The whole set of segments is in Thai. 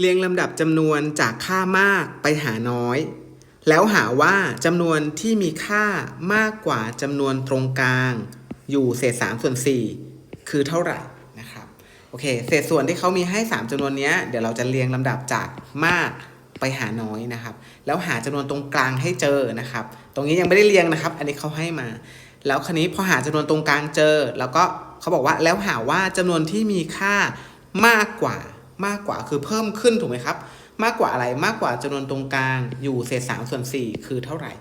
เรียงลำดับจำนวนจากค่ามากไปหาน้อย แล้วหาว่าจำนวนที่มีค่ามากกว่าจำนวนตรงกลาง อยู่เศษ3ส่วน4คือเท่าไหร่นะครับโอเคเศษส่วนที่เขามีให้ 3จำนวนนี้เดี๋ยวเราจะเรียงลำดับจากมากไปหาน้อยนะครับ แล้วหาจำนวนตรงกลางให้เจอนะครับ ตรงนี้ยังไม่ได้เรียงนะครับ อันนี้เขาให้มา แล้วคราวนี้พอหาจำนวนตรงกลางเจอ แล้วก็เขาบอกว่าแล้วหาว่าจำนวนที่มีค่ามากกว่า มากกว่าคือเพิ่มขึ้นถูกไหมครับ มากกว่าอะไรมากกว่าจำนวนตรงกลางอยู่เศษ3ส่วน4คือเท่าไหร่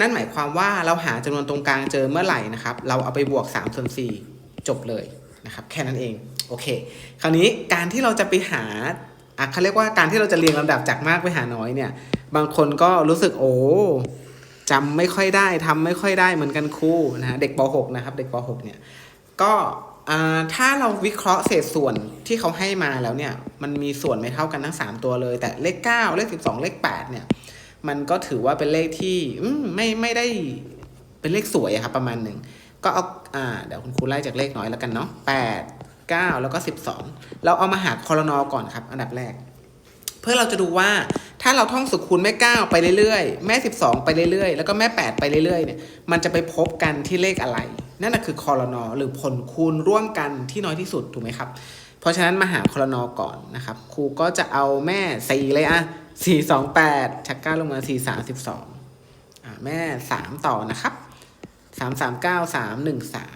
นั่นหมายความว่าเราหาจำนวนตรงกลางเจอเมื่อไหร่นะครับ เราเอาไปบวก3ส่วน4จบเลยนะครับ แค่นั้นเองโอเค คราวนี้การที่เราจะไปหาอะเขาเรียกว่าการที่เราจะเรียงลำดับจากมากไปหาน้อยเนี่ย บางคนก็รู้สึกโอ้จำไม่ค่อยได้ทำไม่ค่อยได้เหมือนกันครูนะฮะเด็กป .6 นะครับ เด็กป .6 เนี่ยก็ ถ้าเราวิเคราะห์เศษส่วนที่เขาให้มาแล้วเนี่ย มันมีส่วนไม่เท่ากันทั้ง 3 ตัวเลย แต่เลข 9 เลข 12 เลข 8 เนี่ย มันก็ถือว่าเป็นเลขที่อืมไม่ไม่ได้เป็นเลขสวยอะครับประมาณหนึ่ง ก็เอาอ่าเดี๋ยวคุณครูไล่จากเลขน้อยแล้วกันเนาะ8 9แล้วก็12เราเอามาหาคอรนอก่อนครับ อันดับแรก เพื่อเราจะดูว่าถ้าเราท่องสุขคูณแม่9ไปเรื่อยๆ แม่12ไปเรื่อยๆ แล้วก็แม่8ไปเรื่อยๆเนี่ยมันจะไปพบกันที่เลขอะไร นั่นนะคือคอรนอหรือผลคูณร่วมกันที่น้อยที่สุดถูกไหมครับ เพราะฉะนั้นมาหาคอรนอก่อนนะครับ ครูก็จะเอาแม่4เลยอะ4 2 8ชักก้าลงมา4 3 12อ่าแม่3ต่อนะครับ3 3 9 3 1 3อาหาม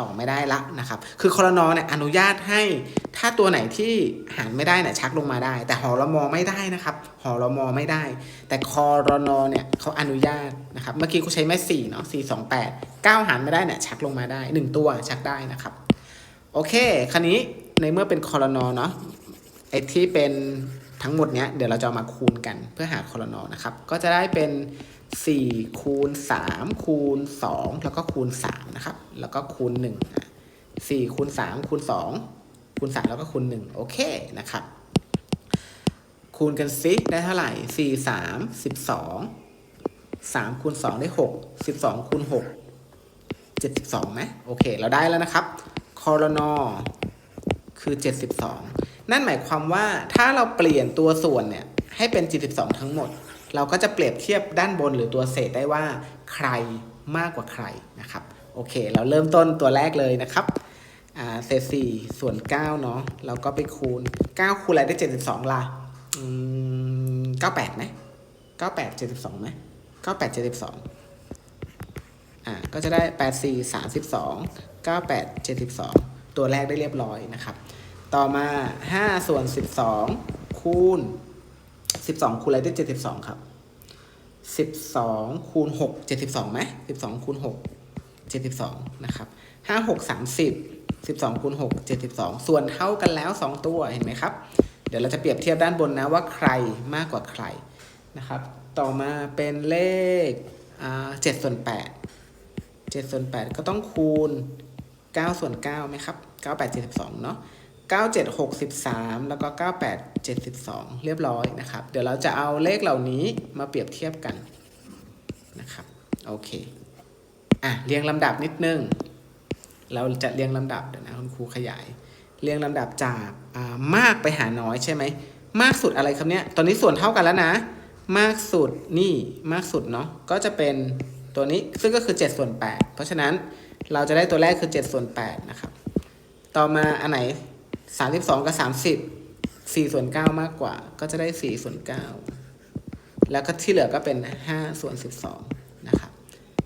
ต่อไม่ได้ละนะครับ คือคอรนอเนี่ยอนุญาตให้ถ้าตัวไหนที่หารไม่ได้เนี่ยชักลงมาได้ แต่หอรมอไม่ได้นะครับหอรมอไม่ได้ แต่คอรนอเนี่ยเขาอนุญาตนะครับเมื่อกี้กูใช้แม่สี่เนาะสี่สองแปดเก้าหารไม่ได้เนี่ยชักลงมาได้หนึ่งตัวชักได้นะครับโอเคคราวนี้ในเมื่อเป็นคอรนอเนาะไอ้ที่เป็น ทั้งหมดเนี้ยเดี๋ยวเราจะามาคูณกันเพื่อหาคอรนอนะครับ ก็จะได้เป็น 4 คูณ 3 คูณ 2 แล้วก็คูณ 3 นะครับ แล้วก็คูณ1อะ4คูณ 3 คูณ 2 คูณ 3 แล้วก็คูณ 1 โอเคนะครับ คูณกันซิได้เท่าไหร่ 4 3 12 3คูณ2ได้ 6 12คูณ6 72ไหมโอเค เราได้แล้วนะครับคอรนอคือ 72 นั่นหมายความว่าถ้าเราเปลี่ยนตัวส่วนเนี่ยให้เป็น 72 ทั้งหมด เราก็จะเปรียบเทียบด้านบนหรือตัวเศษได้ว่าใครมากกว่าใครนะครับ โอเค เราเริ่มต้นตัวแรกเลยนะครับเศษ4ส่วน9เนาะเราก็ไปคูณ 9 คูณอะไรได้ 72ล่ะอืม98ไหม98 72ไหม98 72อ่าก็จะได้84 32 98 72ตัวแรกได้เรียบร้อยนะครับ ต่อมา 5 ส่วน 12 คูณ 12 คูณอะไรได้ 72 ครับ 12 คูณ 6 72ไหม12 คูณ 6 72 นะครับ 5 6 30 12คูณ6 72 ส่วนเท่ากันแล้ว 2 ตัวเห็นไหมครับ เดี๋ยวเราจะเปรียบเทียบด้านบนนะว่าใครมากกว่าใครนะครับ ต่อมาเป็นเลขอ่า7ส่วน8 7ส่วน8ก็ต้องคูณ9ส่วน9ไหมครับ98 72เนาะ 97 63 แล้วก็ 98 72 เรียบร้อยนะครับ เดี๋ยวเราจะเอาเลขเหล่านี้มาเปรียบเทียบกันนะครับโอเคอะเรียงลำดับนิดนึง เราจะเรียงลำดับเดี๋ยวนะคุณครูขยาย เรียงลำดับจากมากไปหาน้อยใช่ไหมมากสุดอะไรครับเนี่ยตอนนี้ส่วนเท่ากันแล้วนะ มากสุดนี่มากสุดเนาะก็จะเป็นตัวนี้ซึ่งก็คือ7ส่วน8เพราะฉะนั้นเราจะได้ตัวแรกคือ7ส่วน8นะครับต่อมาอันไหน 32กับ30 4ส่วน9มากกว่า ก็จะได้4ส่วน9แล้วก็ที่เหลือก็เป็น5ส่วน12นะครับ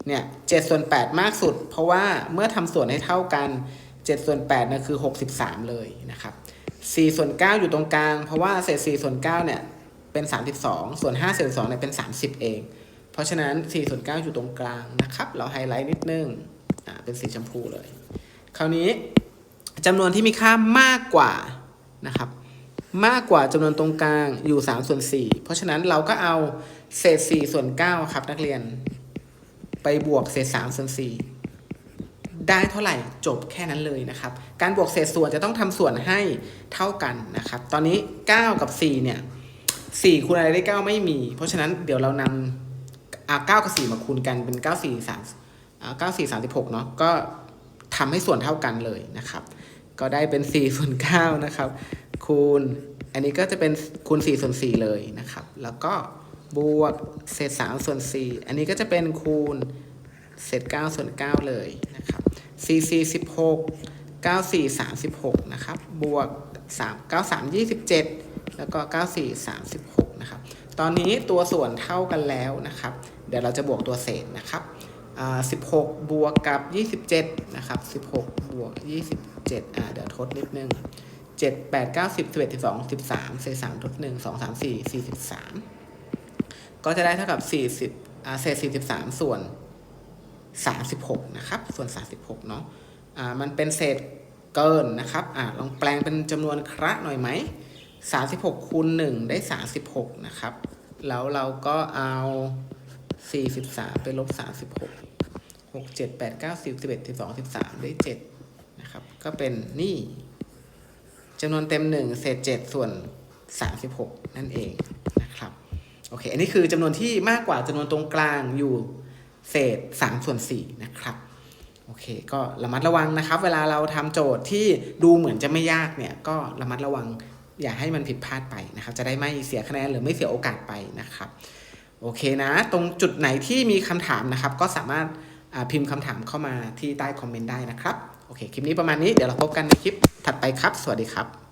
เนี่ย7ส่วน8มากสุด เพราะว่าเมื่อทำส่วนให้เท่ากัน7ส่วน8นะคือ63เลยนะครับ4ส่วน9อยู่ตรงกลาง เพราะว่าเศษ4ส่วน9เนี่ยเป็น32ส่วน5เศษ2เนี่ยเป็น30เอง เพราะฉะนั้น4ส่วน9อยู่ตรงกลางนะครับ เราไฮไลท์นิดนึงอ่าเป็นสีชมพูเลย คราวนี้ จำนวนที่มีค่ามากกว่านะครับมากกว่าจำนวนตรงกลางอยู่3ส่วน4เพราะฉะนั้นเราก็เอาเศษ4ส่วน9ครับนักเรียน ไปบวกเศษ3ส่วน4ได้เท่าไหร่จบแค่นั้นเลยนะครับ การบวกเศษส่วนจะต้องทำส่วนให้เท่ากันนะครับ ตอนนี้ 9 กับ 4 เนี่ย 4คูณอะไรได้ 9 ไม่มี เพราะฉะนั้นเดี๋ยวเรานำอ่ากับ 4 มาคูณกันเป็น 9 4 3อ่า9 4 36เนาะก็ ทำให้ส่วนเท่ากันเลยนะครับ ก็ได้เป็น4ส่วน9นะครับคูณอันนี้ก็จะเป็นคูณ4ส่วน4เลยนะครับ แล้วก็บวกเศษ3ส่วน4อันนี้ก็จะเป็นคูณเศษ9ส่วน9เลยนะครับ4 4 16 9 4 36นะครับบวก3 9 3 27 แล้วก็ 9 4 36นะครับตอนนี้ตัวส่วนเท่ากันแล้วนะครับ เดี๋ยวเราจะบวกตัวเศษนะครับ 16 บวกกับ 27 นะครับ 16 บวก 27 อ่า เดี๋ยวทดนิดนึง 7 8 9 10 11 12 13เศษ3ทด 1 2 3 4 43 ก็จะได้เท่ากับ 40อ่าเศษ43 ส่วน 36 นะครับ ส่วน 36 เนาะ อ่า มันเป็นเศษเกินนะครับ อ่า ลองแปลงเป็นจำนวนคระหน่อยไหม 36 คูณ 1 ได้ 36 นะครับ แล้วเราก็เอา 43 ไปลบ 36 6 7 8 9 10 11 12 13ได้7นะครับ ก็เป็นนี่จำนวนเต็ม1เศษ7ส่วน36นั่นเองนะครับ โอเค อันนี้คือจำนวนที่มากกว่าจำนวนตรงกลางอยู่เศษ3ส่วน4นะครับโอเค ก็ระมัดระวังนะครับ เวลาเราทำโจทย์ที่ดูเหมือนจะไม่ยากเนี่ย ก็ระมัดระวังอย่าให้มันผิดพลาดไปนะครับ จะได้ไม่เสียคะแนนหรือไม่เสียโอกาสไปนะครับ โอเคนะ ตรงจุดไหนที่มีคำถามนะครับ ก็สามารถ พิมพ์คำถามเข้ามาที่ใต้คอมเมนต์ได้นะครับ โอเค คลิปนี้ประมาณนี้ เดี๋ยวเราพบกันในคลิปถัดไปครับ สวัสดีครับ